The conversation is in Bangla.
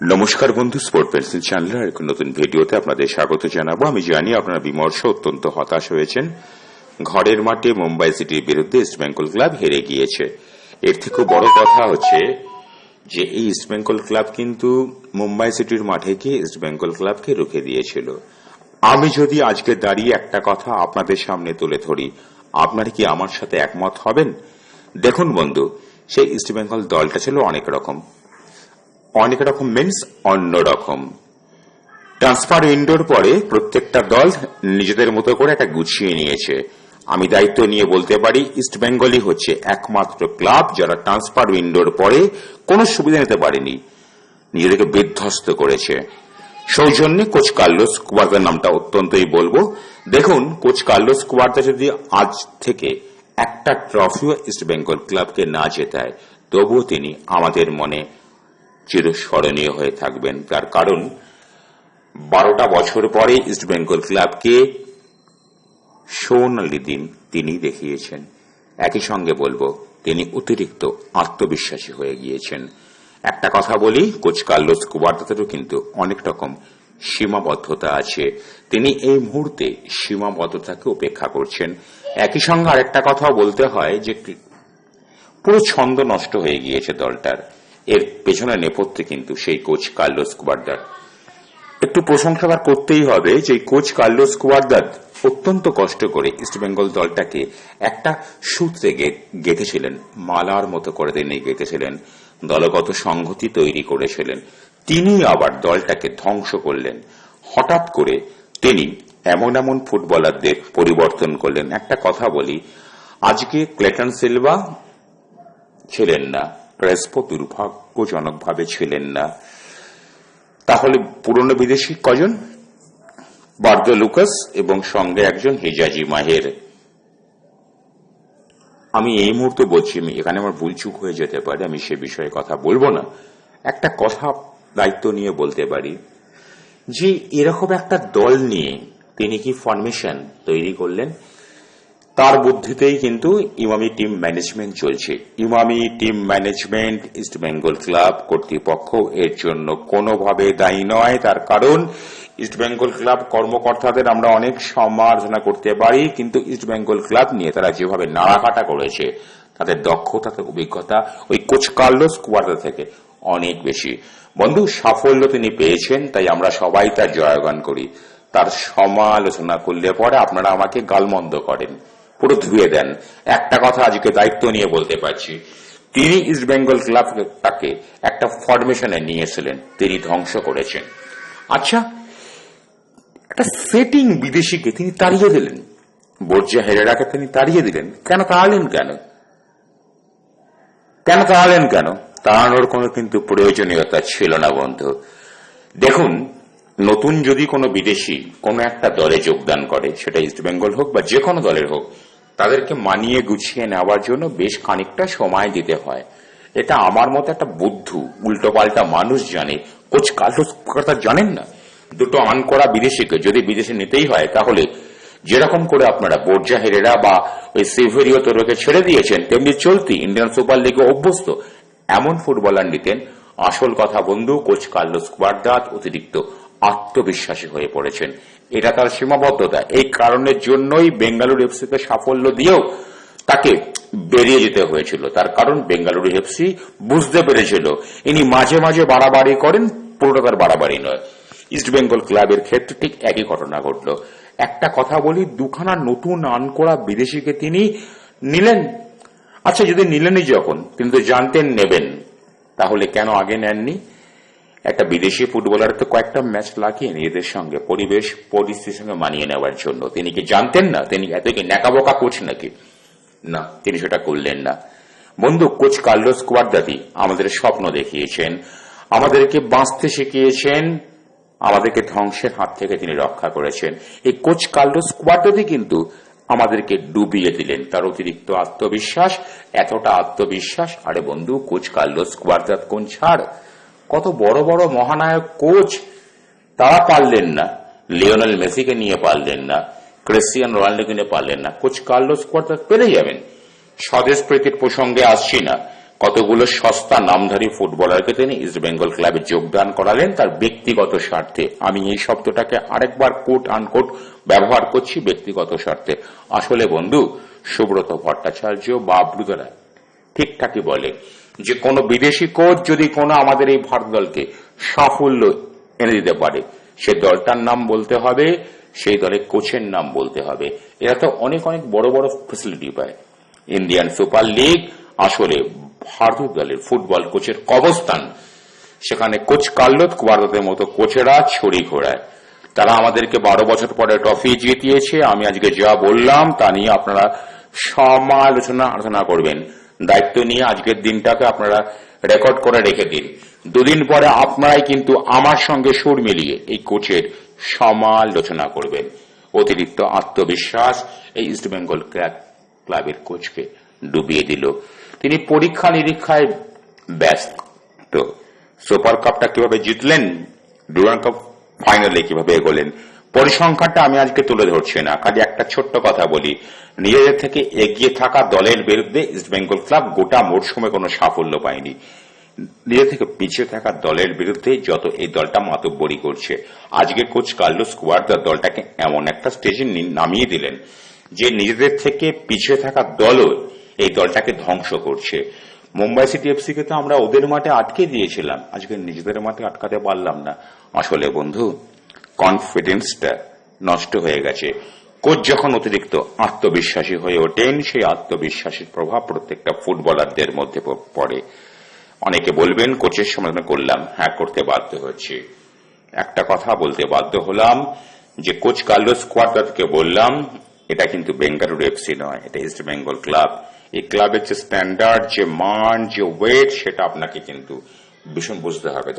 নমস্কার বন্ধু স্পোর্ট পেন্সিল চ্যানেলের এক নতুন ভিডিওতে আপনাদের স্বাগত জানাব। আমি জানি আপনারা বিমর্ষ, অত্যন্ত হতাশ হয়েছেন। ঘরের মাঠে মুম্বাই সিটির বিরুদ্ধে ইস্ট বেঙ্গল ক্লাব হেরে গিয়েছে। এর থেকেও বড় কথা হচ্ছে যে এই ইস্ট বেঙ্গল ক্লাব কিন্তু মুম্বাই সিটির মাঠে গিয়ে ইস্ট বেঙ্গল ক্লাবকে রুখে দিয়েছিল। আমি যদি আজকে দাঁড়িয়ে একটা কথা আপনাদের সামনে তুলে ধরি, আপনারা কি আমার সাথে একমত হবেন? দেখুন বন্ধু, সেই ইস্ট বেঙ্গল দলটা ছিল অনেক রকম। অনেক রকম মিনস অন্য রকম ট্রান্সফার উইন্ডোর পরে প্রত্যেকটা দল নিজেদের মতো করে একটা গুছিয়ে নিয়েছে। আমি দায়িত্ব নিয়ে বলতে পারি ইস্ট বেঙ্গলই হচ্ছে একমাত্র ক্লাব যারা ট্রান্সফার উইন্ডোর পরে কোনো সুবিধা নিতে পারেনি। নিজেদেরকে বিধ্বস্ত করেছে। সৌজন্যে কোচ কার্লোস কুয়ার্দার নামটা অত্যন্তই বলব। দেখুন, কোচ কার্লোস কুয়ার্দা যদি আজ থেকে একটা ট্রফিও ইস্ট বেঙ্গল ক্লাবকে না জেতায়, তবুও তিনি আমাদের মনে চিরস্মরণীয় হয়ে থাকবেন। তার কারণ, বারোটা বছর পরে ইস্ট বেঙ্গল ক্লাবকে সোনালি দিন তিনি দেখিয়েছেন। একই সঙ্গে বলব, তিনি অতিরিক্ত আত্মবিশ্বাসী হয়ে গিয়েছেন। একটা কথা বলি কোচ কার্লোস কুবার্তাতেরও কিন্তু অনেক রকম সীমাবদ্ধতা আছে। তিনি এই মুহূর্তে সীমাবদ্ধতাকে উপেক্ষা করছেন। একই সঙ্গে আরেকটা কথাও বলতে হয় যে পুরো ছন্দ নষ্ট হয়ে গিয়েছে দলটার। এর পেছনে নেপথ্যে কিন্তু সেই কোচ কার্লোস কুবার্দার। একটু প্রশংসাবার করতেই হবে যে কোচ কার্লোস কুয়ার্দার অত্যন্ত কষ্ট করে ইস্টবেঙ্গল দলটাকে একটা সূত্রে গেঁথেছিলেন, মালার মতো করে তিনি গেঁথেছিলেন, দলগত সংহতি তৈরি করেছিলেন। তিনি আবার দলটাকে ধ্বংস করলেন। হঠাৎ করে তিনি এমন এমন ফুটবলারদের পরিবর্তন করলেন। একটা কথা বলি, আজকে ক্লেটন সিলভা ছিলেন না। ক্রেসপো দুর্ভাগ্যজনকভাবে ছিলেন না। তাহলে পুরনো বিদেশি কজন? বার্দ লুকাস এবং সঙ্গে একজন হেজাজি মাহের। আমি এই মুহূর্তে বলছি, আমি এখানে আমার ভুল চুক হয়ে যেতে পারে, আমি সে বিষয়ে কথা বলব না। একটা কথা দায়িত্ব নিয়ে বলতে পারি যে, এরকম একটা দল নিয়ে তিনি কি ফরমেশন তৈরি করলেন? তার বুদ্ধিতেই কিন্তু ইমামি টিম ম্যানেজমেন্ট চলছে। Emami team management East Bengal club কর্তৃপক্ষ এর জন্য কোনোভাবে দায়ী নয়। তার কারণ, ইস্ট বেঙ্গল ক্লাব কর্মকর্তাদের আমরা অনেক সমালোচনা করতে পারি, কিন্তু ইস্ট বেঙ্গল ক্লাব নিয়ে তারা যেভাবে নাড়াকাটা করেছে, তাদের দক্ষতা অভিজ্ঞতা, ওই কোচ কার্লোস কুয়ার্টা থেকে অনেক বেশি। বন্ধু, সাফল্য তিনি পেয়েছেন, তাই আমরা সবাই তার জয়গান করি। তার সমালোচনা করলে পরে আপনারা আমাকে গালমন্দ করেন। পুরো ধুয়ে দেন। একটা কথা আজকে দায়িত্ব নিয়ে বলতে পারছি। তিনি ইস্ট বেঙ্গল ক্লাবটাকে একটা ফরমেশনে নিয়েছিলেন। তিনি ধ্বংস করেছেন। আচ্ছা একটা সেটিং বিদেশিকে তিনি তাড়িয়ে দিলেন। বর্জা হেরেরাকে তিনি তাড়িয়ে দিলেন। কেন তাড়ালেন কেন? কেন তাড়ালেন কেন? তাড়ানোর কোনো কিন্তু প্রয়োজনীয়তা ছিল না, বন্ধু। দেখুন, নতুন যদি কোনো বিদেশি কোনো একটা দলে যোগদান করে, সেটা ইস্ট বেঙ্গল হোক বা যে কোনো দলের হোক তাদেরকে মানিয়ে গুছিয়ে নেওয়ার জন্য বেশ খানিকটা সময় দিতে হয়। এটা আমার মতো একটা বুদ্ধু উল্টো পাল্টা মানুষ জানে। কোচ কার্লোস কথা জানেন না? দুটো আন করা বিদেশিকে যদি বিদেশে নিতেই হয়, তাহলে যেরকম করে আপনারা বোর্জাহেরেরা বা ওই সেভেরিও তোরকে ছেড়ে দিয়েছেন, তেমনি চলতি ইন্ডিয়ান সুপার লিগে অভ্যস্ত। এমন ফুটবলার নিতেন, আসল কথা বন্ধু কোচ কার্লোস কুয়ার্দাত অতিরিক্ত আত্মবিশ্বাসী হয়ে পড়েছেন। এটা তার সীমাবদ্ধতা। এই কারণের জন্যই বেঙ্গালুরু এফসিকে সাফল্য দিয়েও তাকে বেরিয়ে যেতে হয়েছিল। তার কারণ বেঙ্গালুরু এফসি বুঝতে পেরেছিল। ইনি মাঝে মাঝে বাড়াবাড়ি করেন পুরোটা তার বাড়াবাড়ি নয়। ইস্ট বেঙ্গল ক্লাবের ক্ষেত্রে ঠিক একই ঘটনা ঘটল। একটা কথা বলি, দুখানা নতুন আন করা বিদেশিকে তিনি নিলেন। আচ্ছা যদি নিলেনই যখন, তিনি তো জানতেন, নেবেন। তাহলে কেন আগে নেননি? একটা বিদেশি ফুটবলার তো কয়েকটা ম্যাচ লাগিয়ে নিজেদের সঙ্গে পরিবেশ, পরিস্থিতির সঙ্গে মানিয়ে নেওয়ার জন্য। তিনি কি জানতেন না? তিনি এত কি ন্যাকাবোকা কোচ নাকি? না, তিনি সেটা করলেন না। বন্ধু, কোচ কার্লোস কুয়ারদাদি আমাদের স্বপ্ন দেখিয়েছেন। আমাদেরকে বাঁচতে শিখিয়েছেন। আমাদেরকে ধ্বংসের হাত থেকে তিনি রক্ষা করেছেন। এই কোচ কার্লোস কুয়ারদাদি কিন্তু আমাদেরকে ডুবিয়ে দিলেন। তার অতিরিক্ত আত্মবিশ্বাস, এতটা আত্মবিশ্বাস। আরে বন্ধু, কোচ কার্লোস কুয়ারদাত কোন ছাড়? কত বড় বড় মহানায়ক কোচ তারা পারলেন না। লিওনেল মেসিকে নিয়ে পারলেন না, ক্রিস্টিয়ান রোনাল্ডোকে নিয়ে পারলেন না। কোচ কার্লোস কোয়ার্টার পেরে যাবেন। স্বদেশ প্রীতির প্রসঙ্গে আসছি না। কতগুলো সস্তা নামধারী ফুটবলারকে তিনি ইস্ট বেঙ্গল ক্লাবে যোগদান করালেন, তার ব্যক্তিগত স্বার্থে। আমি এই শব্দটাকে আরেকবার কোট আনকোট ব্যবহার করছি ব্যক্তিগত স্বার্থে। আসলে বন্ধু, সুব্রত ভট্টাচার্য বা আব্রুদরা ঠিকঠাকই বলে যে কোনো বিদেশি কোচ যদি কোনো আমাদের এই ভারত দলকে সাফল্য এনে দিতে পারে, সে দলটার নাম বলতে হবে, সেই দলের কোচের নাম বলতে হবে। এরা তো অনেক অনেক বড় বড় ফেসিলিটি পায়। ইন্ডিয়ান সুপার লিগ আসলে ভারতীয় দলের ফুটবল কোচের কবস্থান সেখানে কোচ কার্লোত কুয়ারদের মতো কোচেরা ছড়ি ঘোরায়। তারা আমাদেরকে বারো বছর পরে ট্রফি জিতিয়েছে। আমি আজকে যা বললাম তা নিয়ে আপনারা সমালোচনা আলোচনা করবেন। দায়িত্ব নিয়ে আজকের দিনটাকে আপনারা রেকর্ড করে রেখে দিন। দুদিন পরে আপনারাই কিন্তু আমার সঙ্গে সুর মিলিয়ে এই কোচের সমালোচনা করবেন। অতিরিক্ত আত্মবিশ্বাস এই ইস্ট বেঙ্গল ক্লাবের কোচকে ডুবিয়ে দিল। তিনি পরীক্ষা নিরীক্ষায় ব্যস্ত। সুপার কাপটা কীভাবে জিতলেন ডুরান কাপ ফাইনালে কীভাবে এগোলেন, পরিসংখ্যানটা আমি আজকে তুলে ধরছি না। খালি একটা ছোট্ট কথা বলি। নিজেদের থেকে এগিয়ে থাকা দলের বিরুদ্ধে ইস্ট বেঙ্গল ক্লাব গোটা মরশুমে কোনো সাফল্য পায়নি। নিজে থেকে পিছিয়ে থাকা দলের বিরুদ্ধে যত এই দলটা মাতব্বরি করছে। আজকে কোচ কার্লোস কুয়ার্দার দলটাকে এমন একটা স্টেজে নামিয়ে দিলেন, যে নিজেদের থেকে পিছিয়ে থাকা দলও এই দলটাকে ধ্বংস করছে। মুম্বাই সিটি এফসি কে তো আমরা ওদের মাঠে আটকে দিয়েছিলাম। আজকে নিজেদের মাঠে আটকাতে পারলাম না। আসলে বন্ধু কনফিডেন্সটা নষ্ট হয়ে গেছে। কোচ যখন অতিরিক্ত আত্মবিশ্বাসী হয়ে ওঠেন, সেই আত্মবিশ্বাসের প্রভাব প্রত্যেকটা ফুটবলারদের মধ্যে পড়ে। অনেকে বলবেন, কোচের সমাধান করলাম। হ্যাঁ করতে বাধ্য হচ্ছে একটা কথা বলতে বাধ্য হলাম যে, কোচ কার্লোস কোয়ার্টারকে বললাম, এটা কিন্তু বেঙ্গালুরু এফসি নয়, এটা ইস্ট বেঙ্গল ক্লাব। এই ক্লাবের যে স্ট্যান্ডার্ড, যে মান, যে ওয়েট, সেটা আপনাকে কিন্তু ভীষণ বুঝতে হবে।